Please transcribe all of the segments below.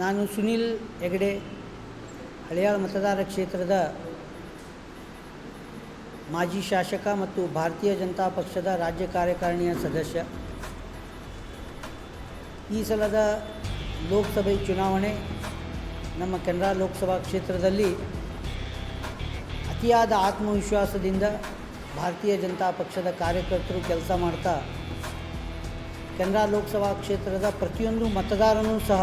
ನಾನು ಸುನಿಲ್ ಹೆಗಡೆ ಹಳೆಯ ಮತದಾರ ಕ್ಷೇತ್ರದ ಮಾಜಿ ಶಾಸಕ ಮತ್ತು ಭಾರತೀಯ ಜನತಾ ಪಕ್ಷದ ರಾಜ್ಯ ಕಾರ್ಯಕಾರಿಣಿಯ ಸದಸ್ಯ. ಈ ಸಲದ ಲೋಕಸಭೆ ಚುನಾವಣೆ ನಮ್ಮ ಕೆನರಾ ಲೋಕಸಭಾ ಕ್ಷೇತ್ರದಲ್ಲಿ ಅತಿಯಾದ ಆತ್ಮವಿಶ್ವಾಸದಿಂದ ಭಾರತೀಯ ಜನತಾ ಪಕ್ಷದ ಕಾರ್ಯಕರ್ತರು ಕೆಲಸ ಮಾಡ್ತಾ, ಕೆನರಾ ಲೋಕಸಭಾ ಕ್ಷೇತ್ರದ ಪ್ರತಿಯೊಂದು ಮತದಾರನೂ ಸಹ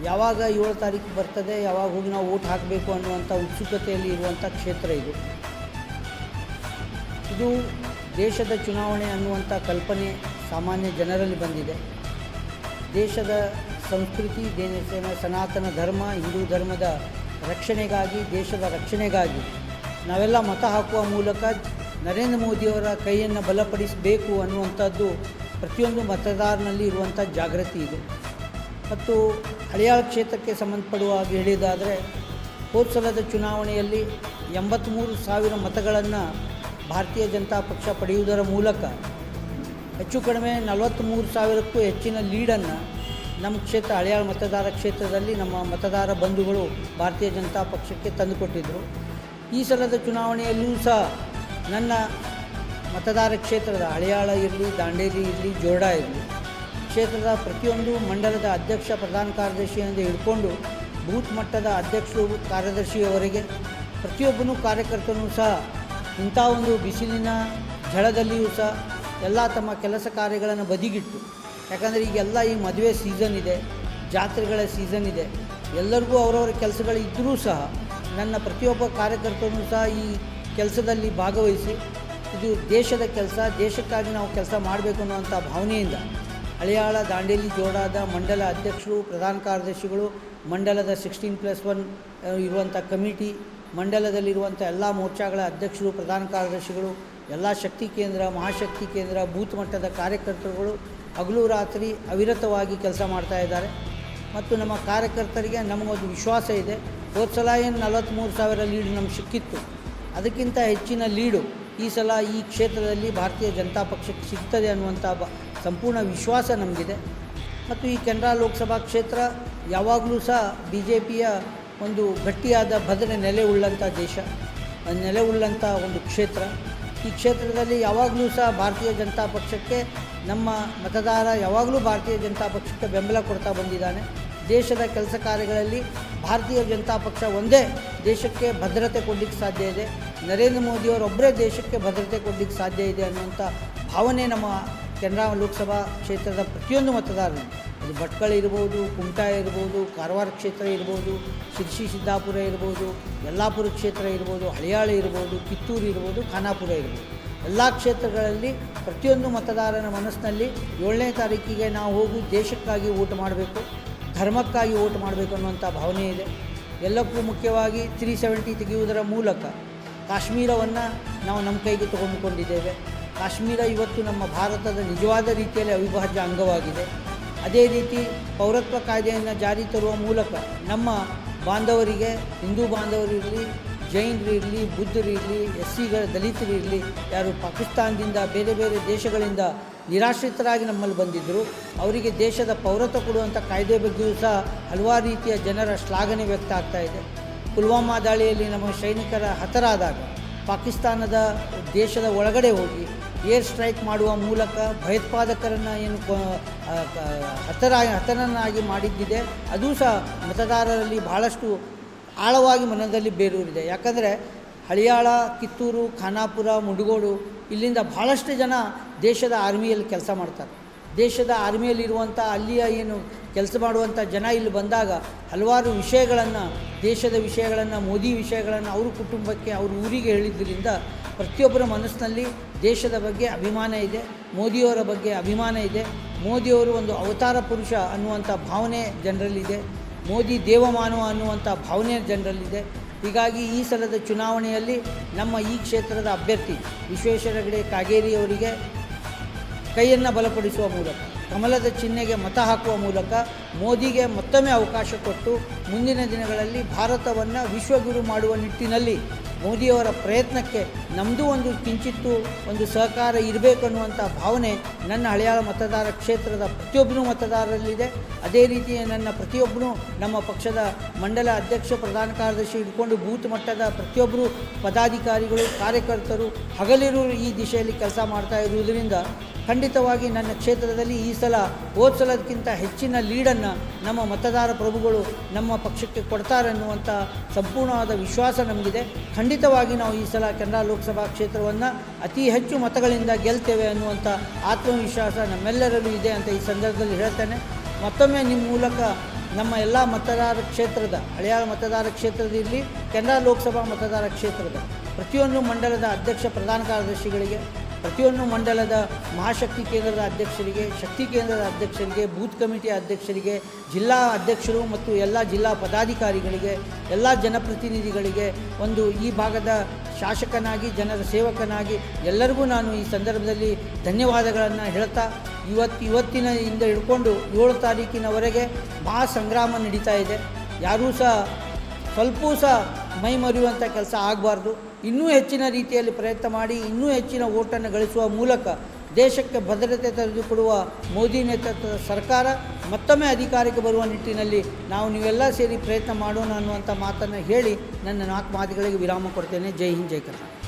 ಯಾವಾಗ ಏಳು ತಾರೀಕು ಬರ್ತದೆ, ಯಾವಾಗ ಹೋಗಿ ನಾವು ಓಟ್ ಹಾಕಬೇಕು ಅನ್ನುವಂಥ ಉತ್ಸುಕತೆಯಲ್ಲಿ ಇರುವಂಥ ಕ್ಷೇತ್ರ ಇದು. ಇದು ದೇಶದ ಚುನಾವಣೆ ಅನ್ನುವಂಥ ಕಲ್ಪನೆ ಸಾಮಾನ್ಯ ಜನರಲ್ಲಿ ಬಂದಿದೆ. ದೇಶದ ಸಂಸ್ಕೃತಿ ದೇಶದ ಸನಾತನ ಧರ್ಮ, ಹಿಂದೂ ಧರ್ಮದ ರಕ್ಷಣೆಗಾಗಿ, ದೇಶದ ರಕ್ಷಣೆಗಾಗಿ ನಾವೆಲ್ಲ ಮತ ಹಾಕುವ ಮೂಲಕ ನರೇಂದ್ರ ಮೋದಿಯವರ ಕೈಯನ್ನು ಬಲಪಡಿಸಬೇಕು ಅನ್ನುವಂಥದ್ದು ಪ್ರತಿಯೊಂದು ಮತದಾರನಲ್ಲಿ ಇರುವಂಥ ಜಾಗೃತಿ ಇದೆ. ಮತ್ತು ಹಳಿಯಾಳ ಕ್ಷೇತ್ರಕ್ಕೆ ಸಂಬಂಧಪಡುವ ಹಾಗೆ ಹೇಳಿದಾದರೆ ಹೋದ ಸಲದ ಚುನಾವಣೆಯಲ್ಲಿ ಎಂಬತ್ತ್ಮೂರು ಸಾವಿರ ಮತಗಳನ್ನು ಭಾರತೀಯ ಜನತಾ ಪಕ್ಷ ಪಡೆಯುವುದರ ಮೂಲಕ ಹೆಚ್ಚು ಕಡಿಮೆ ನಲವತ್ತ್ಮೂರು ಸಾವಿರಕ್ಕೂ ಹೆಚ್ಚಿನ ಲೀಡನ್ನು ನಮ್ಮ ಕ್ಷೇತ್ರ ಹಳಿಯಾಳ ಮತದಾರ ಕ್ಷೇತ್ರದಲ್ಲಿ ನಮ್ಮ ಮತದಾರ ಬಂಧುಗಳು ಭಾರತೀಯ ಜನತಾ ಪಕ್ಷಕ್ಕೆ ತಂದುಕೊಟ್ಟಿದ್ದರು ಈ ಸಲದ ಚುನಾವಣೆಯಲ್ಲೂ ಸಹ ನನ್ನ ಮತದಾರ ಕ್ಷೇತ್ರದ ಹಳಿಯಾಳ ಇರಲಿ, ದಾಂಡೇಲಿ ಇರಲಿ, ಜೋರ್ಡಾ ಇರಲಿ ಕ್ಷೇತ್ರದ ಪ್ರತಿಯೊಂದು ಮಂಡಲದ ಅಧ್ಯಕ್ಷ ಪ್ರಧಾನ ಕಾರ್ಯದರ್ಶಿಯಿಂದ ಹಿಡ್ಕೊಂಡು ಬೂತ್ ಮಟ್ಟದ ಅಧ್ಯಕ್ಷರು, ಕಾರ್ಯದರ್ಶಿಯವರೆಗೆ ಪ್ರತಿಯೊಬ್ಬನೂ ಕಾರ್ಯಕರ್ತನೂ ಸಹ ಇಂಥ ಒಂದು ಬಿಸಿಲಿನ ಝಳದಲ್ಲಿಯೂ ಸಹ ಎಲ್ಲ ತಮ್ಮ ಕೆಲಸ ಕಾರ್ಯಗಳನ್ನು ಬದಿಗಿಟ್ಟು, ಯಾಕಂದರೆ ಈಗೆಲ್ಲ ಈ ಮದುವೆ ಸೀಸನ್ ಇದೆ, ಜಾತ್ರೆಗಳ ಸೀಸನ್ ಇದೆ, ಎಲ್ಲರಿಗೂ ಅವರವರ ಕೆಲಸಗಳಿದ್ದರೂ ಸಹ ನನ್ನ ಪ್ರತಿಯೊಬ್ಬ ಕಾರ್ಯಕರ್ತನೂ ಸಹ ಈ ಕೆಲಸದಲ್ಲಿ ಭಾಗವಹಿಸಿ, ಇದು ದೇಶದ ಕೆಲಸ, ದೇಶಕ್ಕಾಗಿ ನಾವು ಕೆಲಸ ಮಾಡಬೇಕು ಅನ್ನುವಂಥ ಭಾವನೆಯಿಂದ ಹಳಿಯಾಳ ದಾಂಡೇಲಿ ಜೋಡಾದ ಮಂಡಲ ಅಧ್ಯಕ್ಷರು, ಪ್ರಧಾನ ಕಾರ್ಯದರ್ಶಿಗಳು, ಮಂಡಲದ ಸಿಕ್ಸ್ಟೀನ್ ಪ್ಲಸ್ ಒನ್ ಇರುವಂಥ ಕಮಿಟಿ ಮಂಡಲದಲ್ಲಿರುವಂಥ ಎಲ್ಲ ಮೋರ್ಚಾಗಳ ಅಧ್ಯಕ್ಷರು, ಪ್ರಧಾನ ಕಾರ್ಯದರ್ಶಿಗಳು, ಎಲ್ಲ ಶಕ್ತಿ ಕೇಂದ್ರ, ಮಹಾಶಕ್ತಿ ಕೇಂದ್ರ, ಬೂತ್ ಮಟ್ಟದ ಕಾರ್ಯಕರ್ತರುಗಳು ಹಗಲು ರಾತ್ರಿ ಅವಿರತವಾಗಿ ಕೆಲಸ ಮಾಡ್ತಾ ಇದ್ದಾರೆ. ಮತ್ತು ನಮ್ಮ ಕಾರ್ಯಕರ್ತರಿಗೆ ನಮಗೊಂದು ವಿಶ್ವಾಸ ಇದೆ. ಹೋದ ಸಲ ಏನು ನಲವತ್ತ್ಮೂರು ಸಾವಿರ ಲೀಡ್ ನಮ್ಗೆ ಸಿಕ್ಕಿತ್ತು. ಅದಕ್ಕಿಂತ ಹೆಚ್ಚಿನ ಲೀಡು ಈ ಸಲ ಈ ಕ್ಷೇತ್ರದಲ್ಲಿ ಭಾರತೀಯ ಜನತಾ ಪಕ್ಷಕ್ಕೆ ಸಿಗ್ತದೆ ಅನ್ನುವಂಥ ಬ ಸಂಪೂರ್ಣ ವಿಶ್ವಾಸ ನಮಗಿದೆ. ಮತ್ತು ಈ ಕೆನರಾ ಲೋಕಸಭಾ ಕ್ಷೇತ್ರ ಯಾವಾಗಲೂ ಸಹ ಬಿ ಜೆ ಪಿಯ ಒಂದು ಗಟ್ಟಿಯಾದ ಭದ್ರ ನೆಲೆ ಉಳ್ಳಂಥ ದೇಶ, ನೆಲೆ ಉಳ್ಳಂಥ ಒಂದು ಕ್ಷೇತ್ರ. ಈ ಕ್ಷೇತ್ರದಲ್ಲಿ ಯಾವಾಗಲೂ ಸಹ ಭಾರತೀಯ ಜನತಾ ಪಕ್ಷಕ್ಕೆ ನಮ್ಮ ಮತದಾರ ಯಾವಾಗಲೂ ಭಾರತೀಯ ಜನತಾ ಪಕ್ಷಕ್ಕೆ ಬೆಂಬಲ ಕೊಡ್ತಾ ಬಂದಿದ್ದಾನೆ. ದೇಶದ ಕೆಲಸ ಕಾರ್ಯಗಳಲ್ಲಿ ಭಾರತೀಯ ಜನತಾ ಪಕ್ಷ ಒಂದೇ ದೇಶಕ್ಕೆ ಭದ್ರತೆ ಕೊಡಲಿಕ್ಕೆ ಸಾಧ್ಯ ಇದೆ. ನರೇಂದ್ರ ಮೋದಿಯವರೊಬ್ಬರೇ ದೇಶಕ್ಕೆ ಭದ್ರತೆ ಕೊಡಲಿಕ್ಕೆ ಸಾಧ್ಯ ಇದೆ ಅನ್ನುವಂಥ ಭಾವನೆ ನಮ್ಮ ಕೆನರಾ ಲೋಕಸಭಾ ಕ್ಷೇತ್ರದ ಪ್ರತಿಯೊಂದು ಮತದಾರರು, ಅದು ಭಟ್ಕಳ ಇರ್ಬೋದು, ಕುಮಟಾ ಇರ್ಬೋದು, ಕಾರವಾರ ಕ್ಷೇತ್ರ ಇರ್ಬೋದು, ಶಿರ್ಸಿ, ಸಿದ್ದಾಪುರ ಇರ್ಬೋದು, ಯಲ್ಲಾಪುರ ಕ್ಷೇತ್ರ ಇರ್ಬೋದು, ಹಳಿಯಾಳ ಇರ್ಬೋದು, ಕಿತ್ತೂರು ಇರ್ಬೋದು, ಖಾನಾಪುರ ಇರ್ಬೋದು. ಎಲ್ಲ ಕ್ಷೇತ್ರಗಳಲ್ಲಿ ಪ್ರತಿಯೊಂದು ಮತದಾರನ ಮನಸ್ಸಿನಲ್ಲಿ ಏಳನೇ ತಾರೀಕಿಗೆ ನಾವು ಹೋಗಿ ದೇಶಕ್ಕಾಗಿ ಓಟ್ ಮಾಡಬೇಕು, ಧರ್ಮಕ್ಕಾಗಿ ಓಟ್ ಮಾಡಬೇಕು ಅನ್ನುವಂಥ ಭಾವನೆ ಇದೆ. ಎಲ್ಲಕ್ಕೂ ಮುಖ್ಯವಾಗಿ ತ್ರೀ ಸೆವೆಂಟಿ ತೆಗೆಯುವುದರ ಮೂಲಕ ಕಾಶ್ಮೀರವನ್ನು ನಾವು ನಮ್ಮ ಕೈಗೆ ತೆಗೆದುಕೊಂಡಿದ್ದೇವೆ ಕಾಶ್ಮೀರ ಇವತ್ತು ನಮ್ಮ ಭಾರತದ ನಿಜವಾದ ರೀತಿಯಲ್ಲಿ ಅವಿಭಾಜ್ಯ ಅಂಗವಾಗಿದೆ. ಅದೇ ರೀತಿ ಪೌರತ್ವ ಕಾಯ್ದೆಯನ್ನು ಜಾರಿ ತರುವ ಮೂಲಕ ನಮ್ಮ ಬಾಂಧವರಿಗೆ, ಹಿಂದೂ ಬಾಂಧವರಿರಲಿ ಜೈನರಿರಲಿ ಬುದ್ಧರಿರಲಿ ಎಸ್ ಸಿಗಳ ದಲಿತರಿರಲಿ ಯಾರು ಪಾಕಿಸ್ತಾನದಿಂದ ಬೇರೆ ಬೇರೆ ದೇಶಗಳಿಂದ ನಿರಾಶ್ರಿತರಾಗಿ ನಮ್ಮಲ್ಲಿ ಬಂದಿದ್ದರು ಅವರಿಗೆ ದೇಶದ ಪೌರತ್ವ ಕೊಡುವಂಥ ಕಾಯ್ದೆ ಬಗ್ಗೆಯೂ ಸಹ ಹಲವಾರು ರೀತಿಯ ಜನರ ಶ್ಲಾಘನೆ ವ್ಯಕ್ತ ಆಗ್ತಾ ಇದೆ. ಪುಲ್ವಾಮಾ ದಾಳಿಯಲ್ಲಿ ನಮ್ಮ ಸೈನಿಕರ ಹತರಾದಾಗ ಪಾಕಿಸ್ತಾನದ ದೇಶದ ಒಳಗಡೆ ಹೋಗಿ ಏರ್ ಸ್ಟ್ರೈಕ್ ಮಾಡುವ ಮೂಲಕ ಭಯೋತ್ಪಾದಕರನ್ನು ಏನು ಹತರ ಹತನನ್ನಾಗಿ ಮಾಡಿದ್ದಿದೆ. ಅದು ಸಹ ಮತದಾರರಲ್ಲಿ ಬಹಳಷ್ಟು ಆಳವಾಗಿ ಮನದಲ್ಲಿ ಬೇರೂರಿದೆ. ಯಾಕಂದರೆ ಹಳಿಯಾಳ, ಕಿತ್ತೂರು, ಖಾನಾಪುರ, ಮುಡುಗೋಡು ಇಲ್ಲಿಂದ ಭಾಳಷ್ಟು ಜನ ದೇಶದ ಆರ್ಮಿಯಲ್ಲಿ ಕೆಲಸ ಮಾಡ್ತಾರೆ. ದೇಶದ ಆರ್ಮಿಯಲ್ಲಿರುವಂಥ ಅಲ್ಲಿಯ ಏನು ಕೆಲಸ ಮಾಡುವಂಥ ಜನ ಇಲ್ಲಿ ಬಂದಾಗ ಹಲವಾರು ವಿಷಯಗಳನ್ನು, ದೇಶದ ವಿಷಯಗಳನ್ನು, ಮೋದಿ ವಿಷಯಗಳನ್ನು ಅವ್ರ ಕುಟುಂಬಕ್ಕೆ, ಅವ್ರ ಊರಿಗೆ ಹೇಳಿದ್ದರಿಂದ ಪ್ರತಿಯೊಬ್ಬರ ಮನಸ್ಸಿನಲ್ಲಿ ದೇಶದ ಬಗ್ಗೆ ಅಭಿಮಾನ ಇದೆ, ಮೋದಿಯವರ ಬಗ್ಗೆ ಅಭಿಮಾನ ಇದೆ. ಮೋದಿಯವರು ಒಂದು ಅವತಾರ ಪುರುಷ ಅನ್ನುವಂಥ ಭಾವನೆ ಜನರಲ್ಲಿದೆ. ಮೋದಿ ದೇವಮಾನವ ಅನ್ನುವಂಥ ಭಾವನೆ ಜನರಲ್ಲಿದೆ. ಹೀಗಾಗಿ ಈ ಸಲದ ಚುನಾವಣೆಯಲ್ಲಿ ನಮ್ಮ ಈ ಕ್ಷೇತ್ರದ ಅಭ್ಯರ್ಥಿ ವಿಶ್ವೇಶ್ವರ ಹೆಗಡೆ ಕಾಗೇರಿಯವರಿಗೆ ಕೈಯನ್ನು ಬಲಪಡಿಸುವ ಮೂಲಕ, ಕಮಲದ ಚಿಹ್ನೆಗೆ ಮತ ಹಾಕುವ ಮೂಲಕ ಮೋದಿಗೆ ಮತ್ತೊಮ್ಮೆ ಅವಕಾಶ ಕೊಟ್ಟು ಮುಂದಿನ ದಿನಗಳಲ್ಲಿ ಭಾರತವನ್ನು ವಿಶ್ವಗುರು ಮಾಡುವ ನಿಟ್ಟಿನಲ್ಲಿ ಮೋದಿಯವರ ಪ್ರಯತ್ನಕ್ಕೆ ನಮ್ಮದು ಒಂದು ಕಿಂಚಿತ್ತು ಒಂದು ಸಹಕಾರ ಇರಬೇಕು ಅನ್ನುವಂಥ ಭಾವನೆ ನನ್ನ ಹಳೆಯಾಳ ಮತದಾರ ಕ್ಷೇತ್ರದ ಪ್ರತಿಯೊಬ್ಬರೂ ಮತದಾರರಲ್ಲಿದೆ. ಅದೇ ರೀತಿ ನನ್ನ ಪ್ರತಿಯೊಬ್ಬರೂ ನಮ್ಮ ಪಕ್ಷದ ಮಂಡಲ ಅಧ್ಯಕ್ಷ, ಪ್ರಧಾನ ಕಾರ್ಯದರ್ಶಿ ಹಿಡ್ಕೊಂಡು ಬೂತ್ ಮಟ್ಟದ ಪ್ರತಿಯೊಬ್ಬರು ಪದಾಧಿಕಾರಿಗಳು, ಕಾರ್ಯಕರ್ತರು ಹಗಲಿರು ಈ ದಿಶೆಯಲ್ಲಿ ಕೆಲಸ ಮಾಡ್ತಾ ಇರುವುದರಿಂದ ಖಂಡಿತವಾಗಿ ನನ್ನ ಕ್ಷೇತ್ರದಲ್ಲಿ ಈ ಸಲ, ಹೋದ ಸಲದಕ್ಕಿಂತ ಹೆಚ್ಚಿನ ಲೀಡನ್ನು ನಮ್ಮ ಮತದಾರ ಪ್ರಭುಗಳು ನಮ್ಮ ಪಕ್ಷಕ್ಕೆ ಕೊಡ್ತಾರೆ ಅನ್ನುವಂಥ ಸಂಪೂರ್ಣವಾದ ವಿಶ್ವಾಸ ನಮಗಿದೆ. ಖಂಡಿತವಾಗಿ ನಾವು ಈ ಸಲ ಕೆನರಾ ಲೋಕಸಭಾ ಕ್ಷೇತ್ರವನ್ನು ಅತಿ ಹೆಚ್ಚು ಮತಗಳಿಂದ ಗೆಲ್ತೇವೆ ಅನ್ನುವಂಥ ಆತ್ಮವಿಶ್ವಾಸ ನಮ್ಮೆಲ್ಲರಲ್ಲೂ ಇದೆ ಅಂತ ಈ ಸಂದರ್ಭದಲ್ಲಿ ಹೇಳ್ತೇನೆ. ಮತ್ತೊಮ್ಮೆ ನಿಮ್ಮ ಮೂಲಕ ನಮ್ಮ ಎಲ್ಲ ಮತದಾರ ಕ್ಷೇತ್ರದ ಹಳೆಯ ಮತದಾರ ಕ್ಷೇತ್ರದಲ್ಲಿ ಕೆನರಾ ಲೋಕಸಭಾ ಮತದಾರ ಕ್ಷೇತ್ರದ ಪ್ರತಿಯೊಂದು ಮಂಡಲದ ಅಧ್ಯಕ್ಷ, ಪ್ರಧಾನ ಕಾರ್ಯದರ್ಶಿಗಳಿಗೆ ಪ್ರತಿಯೊಂದು ಮಂಡಲದ ಮಹಾಶಕ್ತಿ ಕೇಂದ್ರದ ಅಧ್ಯಕ್ಷರಿಗೆ, ಶಕ್ತಿ ಕೇಂದ್ರದ ಅಧ್ಯಕ್ಷರಿಗೆ, ಬೂತ್ ಕಮಿಟಿ ಅಧ್ಯಕ್ಷರಿಗೆ, ಜಿಲ್ಲಾ ಅಧ್ಯಕ್ಷರು ಮತ್ತು ಎಲ್ಲ ಜಿಲ್ಲಾ ಪದಾಧಿಕಾರಿಗಳಿಗೆ, ಎಲ್ಲ ಜನಪ್ರತಿನಿಧಿಗಳಿಗೆ, ಒಂದು ಈ ಭಾಗದ ಶಾಸಕನಾಗಿ, ಜನರ ಸೇವಕನಾಗಿ ಎಲ್ಲರಿಗೂ ನಾನು ಈ ಸಂದರ್ಭದಲ್ಲಿ ಧನ್ಯವಾದಗಳನ್ನು ಹೇಳ್ತಾ ಇವತ್ತು ಇವತ್ತಿನ ಇಂದ ಹಿಡ್ಕೊಂಡು ಏಳು ತಾರೀಕಿನವರೆಗೆ ಮಹಾ ಸಂಗ್ರಾಮ ನಡೀತಾ ಇದೆ. ಯಾರೂ ಸಹ ಸ್ವಲ್ಪವೂ ಸಹ ಮೈ ಮರೆಯುವಂಥ ಕೆಲಸ ಆಗಬಾರ್ದು. ಇನ್ನೂ ಹೆಚ್ಚಿನ ರೀತಿಯಲ್ಲಿ ಪ್ರಯತ್ನ ಮಾಡಿ, ಇನ್ನೂ ಹೆಚ್ಚಿನ ಓಟನ್ನು ಗಳಿಸುವ ಮೂಲಕ ದೇಶಕ್ಕೆ ಭದ್ರತೆ ತೆರೆದುಕೊಡುವ ಮೋದಿ ನೇತೃತ್ವದ ಸರ್ಕಾರ ಮತ್ತೊಮ್ಮೆ ಅಧಿಕಾರಕ್ಕೆ ಬರುವ ನಿಟ್ಟಿನಲ್ಲಿ ನಾವು ನೀವೆಲ್ಲ ಸೇರಿ ಪ್ರಯತ್ನ ಮಾಡೋಣ ಅನ್ನುವಂಥ ಮಾತನ್ನು ಹೇಳಿ ನನ್ನ ನಾಲ್ಕು ಮಾತುಗಳಿಗೆ ವಿರಾಮ ಕೊಡ್ತೇನೆ. ಜೈ ಹಿಂದ್, ಜೈ ಕರ್ನಾಟಕ.